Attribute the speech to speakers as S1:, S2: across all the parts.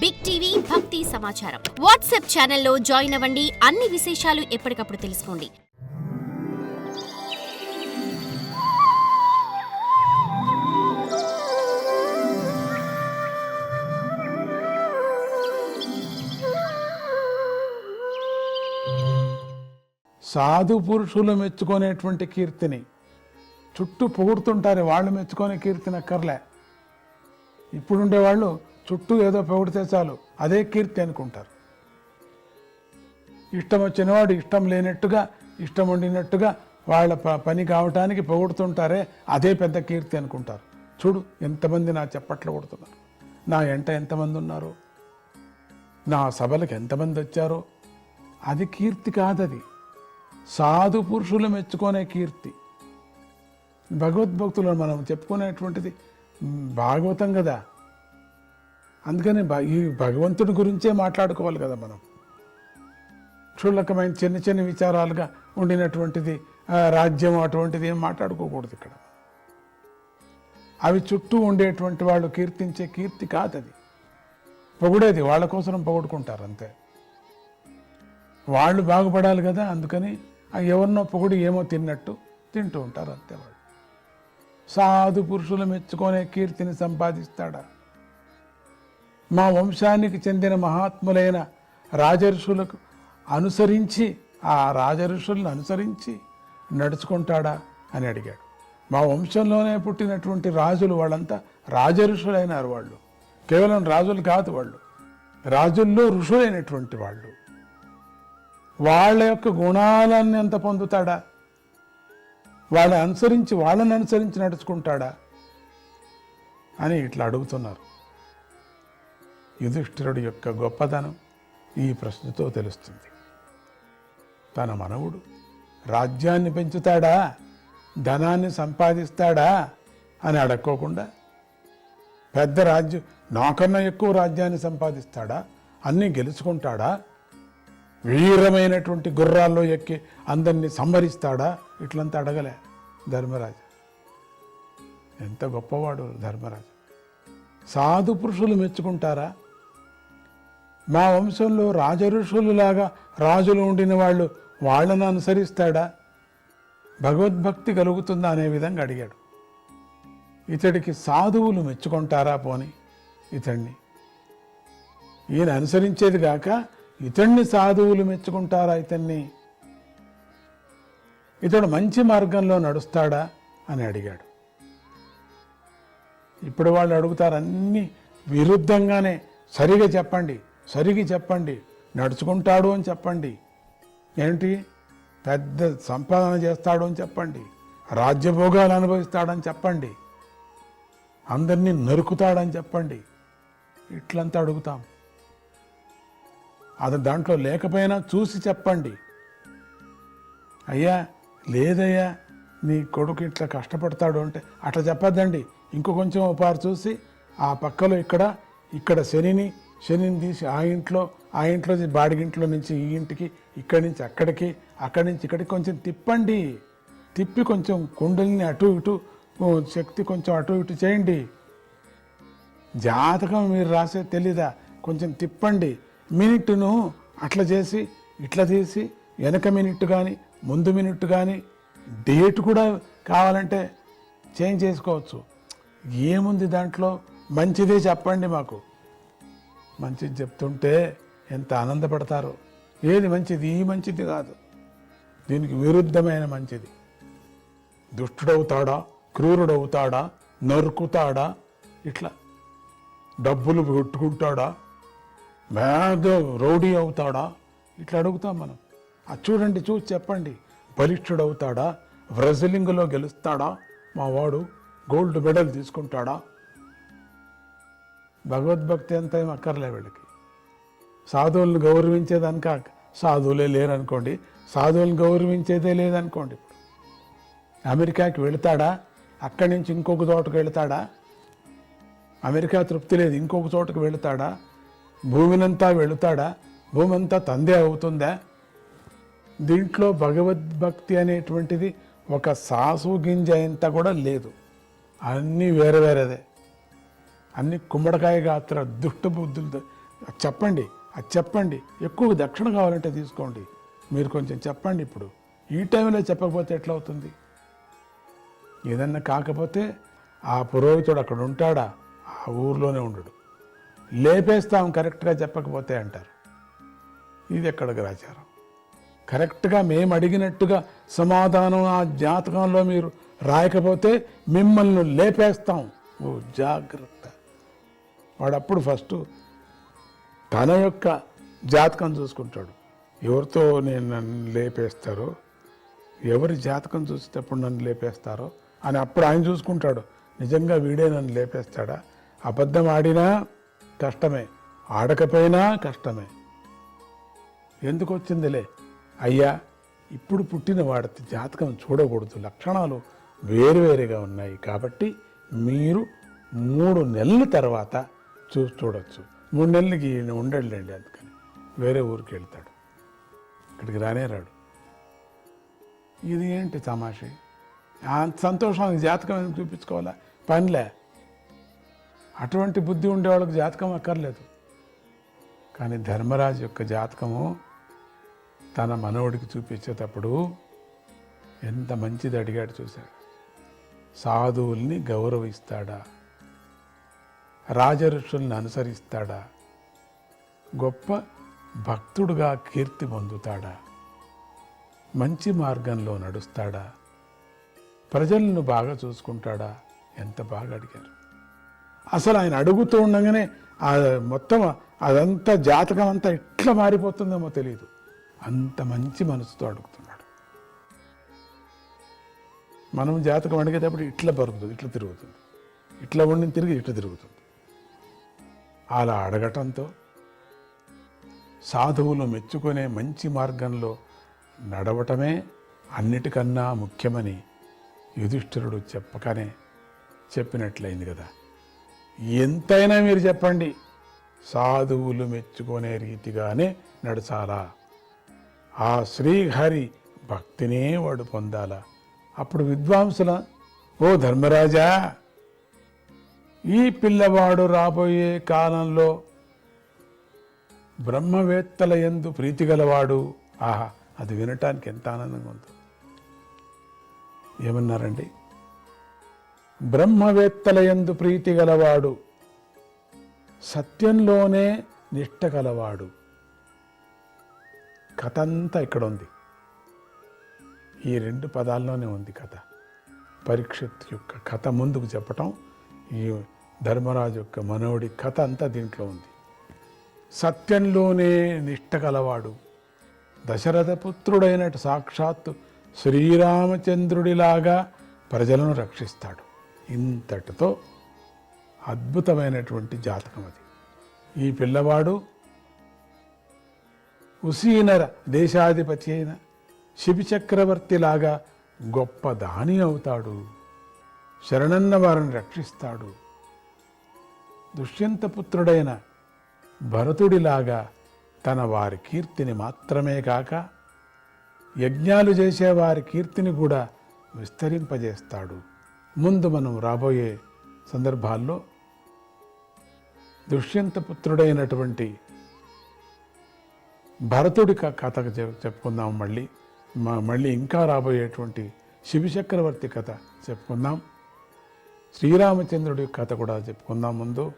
S1: Big TV భక్తి సమాచారం WhatsApp ఛానల్లో జాయిన్ అవ్వండి. అన్ని విశేషాలు ఎప్పటికప్పుడు తెలుసుకోండి.
S2: సాధు పురుషులు మెచ్చుకునేటువంటి కీర్తిని. చుట్టూ పొగుడుతుంటారు వాళ్ళు మెచ్చుకునే కీర్తిని అక్కర్లే. ఇప్పుడుండే వాళ్ళు చుట్టూ ఏదో పొగిడితే చాలు అదే కీర్తి అనుకుంటారు. ఇష్టం వచ్చినవాడు ఇష్టం లేనట్టుగా ఇష్టం ఉండినట్టుగా వాళ్ళ ప- పని కావటానికి పొగుడుతుంటారే అదే పెద్ద కీర్తి అనుకుంటారు. చూడు ఎంతమంది నా చెప్పట్లు కొడుతున్నారు. నా ఎంట ఎంతమంది ఉన్నారు. నా సభలకు ఎంతమంది వచ్చారో. అది కీర్తి కాదది. సాధు పురుషులు మెచ్చుకునే కీర్తి. భగవద్భక్తులు మనం చెప్పుకునేటువంటిది భాగవతం కదా. అందుకని ఈ భగవంతుడి గురించే మాట్లాడుకోవాలి కదా మనం. క్షుల్లకమైన చిన్న చిన్న విచారాలుగా ఉండినటువంటిది రాజ్యం అటువంటిది ఏం మాట్లాడుకోకూడదు ఇక్కడ. అవి చుట్టూ ఉండేటువంటి వాళ్ళు కీర్తించే కీర్తి కాదది. పొగుడేది వాళ్ళ కోసం పొగుడుకుంటారు అంతే. వాళ్ళు బాగుపడాలి కదా అందుకని ఎవరినో పొగుడు ఏమో తిన్నట్టు తింటూ ఉంటారు అంతే వాళ్ళు. సాధు పురుషులు మెచ్చుకునే కీర్తిని సంపాదిస్తాడా? మా వంశానికి చెందిన మహాత్ములైన రాజర్షులకు అనుసరించి ఆ రాజర్షులను అనుసరించి నడుచుకుంటాడా అని అడిగాడు. మా వంశంలోనే పుట్టినటువంటి రాజులు వాళ్ళంతా రాజఋషులైనారు వాళ్ళు. కేవలం రాజులు కాదు వాళ్ళు. రాజుల్లో ఋషులైనటువంటి వాళ్ళు. వాళ్ళ యొక్క గుణాలన్నీ ఎంత పొందుతాడా? వాళ్ళని అనుసరించి వాళ్ళని అనుసరించి నడుచుకుంటాడా అని ఇట్లా అడుగుతున్నారు. యుధిష్ఠిరుడి యొక్క గొప్పతనం ఈ ప్రశ్నతో తెలుస్తుంది. తన మనవుడు రాజ్యాన్ని పెంచుతాడా? ధనాన్ని సంపాదిస్తాడా? అని అడక్కోకుండా పెద్ద రాజ్యం నాకన్నా ఎక్కువ రాజ్యాన్ని సంపాదిస్తాడా? అన్నీ గెలుచుకుంటాడా? వీరమైనటువంటి గుర్రాల్లో ఎక్కి అందరినీ సంహరిస్తాడా? ఇట్లంతా అడగలే ధర్మరాజు. ఎంత గొప్పవాడు ధర్మరాజు. సాధు పురుషులు మెచ్చుకుంటారా? మా వంశంలో రాజఋషులులాగా రాజులు ఉండిన వాళ్ళు వాళ్ళను అనుసరిస్తాడా? భగవద్భక్తి కలుగుతుందా అనే విధంగా అడిగాడు. ఇతడికి సాధువులు మెచ్చుకుంటారా పోని ఇతడిని ఈయన అనుసరించేది గాక ఇతడిని సాధువులు మెచ్చుకుంటారా ఇతన్ని? ఇతడు మంచి మార్గంలో నడుస్తాడా అని అడిగాడు. ఇప్పుడు వాళ్ళు అడుగుతారు అన్నీ విరుద్ధంగానే సరిగా చెప్పండి. సరిగి చెప్పండి నడుచుకుంటాడు అని చెప్పండి. ఏంటి? పెద్ద సంపాదన చేస్తాడు అని చెప్పండి. రాజ్యభోగాలు అనుభవిస్తాడని చెప్పండి. అందరినీ నరుకుతాడని చెప్పండి. ఇట్లంతా అడుగుతాం. అది దాంట్లో లేకపోయినా చూసి చెప్పండి. అయ్యా లేదయ్యా నీ కొడుకు ఇట్లా కష్టపడతాడు అంటే అట్లా చెప్పద్దండి. ఇంకో కొంచెం ఉపారు చూసి ఆ పక్కలో ఇక్కడ ఇక్కడ శనిని శనిని తీసి ఆ ఇంట్లో ఆ ఇంట్లో బాడిగింట్లో నుంచి ఈ ఇంటికి ఇక్కడి నుంచి అక్కడికి అక్కడి నుంచి ఇక్కడికి కొంచెం తిప్పండి. తిప్పి కొంచెం కుండల్ని అటు ఇటు శక్తి కొంచెం అటు ఇటు చేయండి. జాతకం మీరు రాసే తెలీదా? కొంచెం తిప్పండి. మినిట్ను అట్లా చేసి ఇట్లా తీసి వెనక మినిట్ కానీ ముందు మినిట్ కానీ డేట్ కూడా కావాలంటే చేంజ్ చేసుకోవచ్చు. ఏముంది దాంట్లో? మంచిదే చెప్పండి మాకు. మంచిది చెప్తుంటే ఎంత ఆనందపడతారో. ఏది మంచిది ఈ మంచిది కాదు. దీనికి విరుద్ధమైన మంచిది. దుష్టుడవుతాడా క్రూరుడవుతాడా నరుకుతాడా ఇట్లా డబ్బులు కొట్టుకుంటాడా మేద రౌడీ అవుతాడా ఇట్లా అడుగుతాం మనం. అది చూడండి చూసి చెప్పండి. బలిష్ఠుడవుతాడా వ్రజలింగ్లో గెలుస్తాడా మా వాడు గోల్డ్ మెడల్ తీసుకుంటాడా భగవద్భక్తి అంత ఏం అక్కర్లే వీళ్ళకి. సాధువులను గౌరవించేదానిక సాధువులే లేరనుకోండి సాధువులను గౌరవించేదే లేదనుకోండి. ఇప్పుడు అమెరికాకి వెళతాడా? అక్కడి నుంచి ఇంకొక చోటకు వెళతాడా? అమెరికా తృప్తి లేదు ఇంకొక చోటకు వెళతాడా? భూమినంతా వెళుతాడా? భూమి అంతా తందే అవుతుందా? దీంట్లో భగవద్భక్తి అనేటువంటిది ఒక సాసు గింజ అంతా కూడా లేదు. అన్నీ వేరే వేరేదే. అన్ని కుమ్మడికాయ గాత్ర దుష్ట బుద్ధులతో చెప్పండి అది చెప్పండి. ఎక్కువ దక్షిణ కావాలంటే తీసుకోండి. మీరు కొంచెం చెప్పండి ఇప్పుడు. ఈ టైంలో చెప్పకపోతే ఎట్లా అవుతుంది ఏదన్నా కాకపోతే ఆ పురోహితుడు అక్కడ ఉంటాడా? ఆ ఊర్లోనే ఉండడు. లేపేస్తాం కరెక్ట్గా చెప్పకపోతే అంటారు. ఇది ఎక్కడ గ్రాచారం కరెక్ట్గా మేము అడిగినట్టుగా సమాధానం ఆ జాతకంలో మీరు రాయకపోతే మిమ్మల్ని లేపేస్తాం. ఓ జాగ్రత్త. వాడప్పుడు ఫస్ట్ తన యొక్క జాతకం చూసుకుంటాడు. ఎవరితో నేను నన్ను లేపేస్తారో ఎవరి జాతకం చూసేటప్పుడు నన్ను లేపేస్తారో అని అప్పుడు ఆయన చూసుకుంటాడు. నిజంగా వీడే నన్ను లేపేస్తాడా? అబద్ధం ఆడినా కష్టమే ఆడకపోయినా కష్టమే. ఎందుకు వచ్చిందిలే? అయ్యా ఇప్పుడు పుట్టిన వాడి జాతకం చూడకూడదు. లక్షణాలు వేరువేరుగా ఉన్నాయి కాబట్టి మీరు మూడు నెలల తర్వాత చూ చూడొచ్చు. మూడు నెలలకి ఈయన ఉండడులేండి అందుకని. వేరే ఊరికి వెళ్తాడు. ఇక్కడికి రానే రాడు. ఇది ఏంటి తమాషే? సంతోషం సంతోషానికి జాతకం ఎందుకు చూపించుకోవాలా? పనిలే. అటువంటి బుద్ధి ఉండేవాళ్ళకి జాతకం అక్కర్లేదు. కానీ ధర్మరాజు యొక్క జాతకము తన మనవడికి చూపించేటప్పుడు ఎంత మంచిది అడిగాడు చూశాడు. సాధువుల్ని గౌరవిస్తాడా? రాజఋషుల్ని అనుసరిస్తాడా? గొప్ప భక్తుడుగా కీర్తి పొందుతాడా? మంచి మార్గంలో నడుస్తాడా? ప్రజలను బాగా చూసుకుంటాడా? ఎంత బాగా అడిగారు. అసలు ఆయన అడుగుతూ ఉండగానే ఆ మొత్తం అదంతా జాతకం అంతా ఎట్లా మారిపోతుందేమో తెలియదు అంత మంచి మనసుతో అడుగుతున్నాడు. మనం జాతకం అడిగేటప్పుడు ఇట్లా పరుగుతుంది ఇట్లా తిరుగుతుంది. ఇట్లా ఉండి తిరిగి ఇట్లా తిరుగుతుంది. అలా అడగటంతో సాధువులు మెచ్చుకునే మంచి మార్గంలో నడవటమే అన్నిటికన్నా ముఖ్యమని యుధిష్ఠిరుడు చెప్పకనే చెప్పినట్లయింది కదా. ఎంతైనా మీరు చెప్పండి సాధువులు మెచ్చుకునే రీతిగానే నడచాలా? ఆ శ్రీహరి భక్తినే వాడు పొందాలా? అప్పుడు విద్వాంసుల ఓ ధర్మరాజా ఈ పిల్లవాడు రాబోయే కాలంలో బ్రహ్మవేత్తల ఎందు ప్రీతి గలవాడు ఆహా అది వినటానికి ఎంత ఆనందంగా ఉందో. ఏమన్నారండి? బ్రహ్మవేత్తల ఎందు ప్రీతి గలవాడు సత్యంలోనే నిష్ట గలవాడు. కథ అంతా ఇక్కడ ఉంది ఈ రెండు పదాల్లోనే ఉంది కథ. పరీక్షిత్ యొక్క కథ ముందుకు చెప్పటం ఈ ధర్మరాజు యొక్క మనవడి కథ అంతా దీంట్లో ఉంది. సత్యంలోనే నిష్ట కలవాడు దశరథ పుత్రుడైన సాక్షాత్తు శ్రీరామచంద్రుడిలాగా ప్రజలను రక్షిస్తాడు. ఇంతటితో అద్భుతమైనటువంటి జాతకం అది. ఈ పిల్లవాడు ఉసీనర దేశాధిపతి అయిన శిబి చక్రవర్తిలాగా గొప్ప దాని అవుతాడు. శరణన్న వారిని రక్షిస్తాడు. దుష్యంతపుత్రుడైన భరతుడిలాగా తన వారి కీర్తిని మాత్రమే కాక యజ్ఞాలు చేసే వారి కీర్తిని కూడా విస్తరింపజేస్తాడు. ముందు మనం రాబోయే సందర్భాల్లో దుష్యంతపుత్రుడైనటువంటి భరతుడి కథ చెప్పుకుందాం మళ్ళీ. మళ్ళీ ఇంకా రాబోయేటువంటి శివచక్రవర్తి కథ చెప్పుకుందాం. శ్రీరామచంద్రుడి కథ కూడా చెప్పుకుందాం ముందు.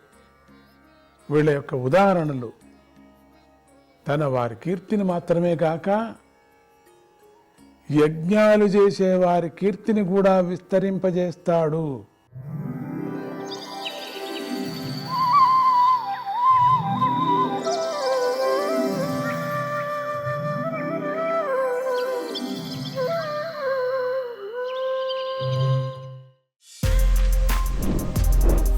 S2: వీళ్ళ యొక్క ఉదాహరణలు. తన వారి కీర్తిని మాత్రమే కాక యజ్ఞాలు చేసే వారి కీర్తిని కూడా విస్తరింపజేస్తాడు.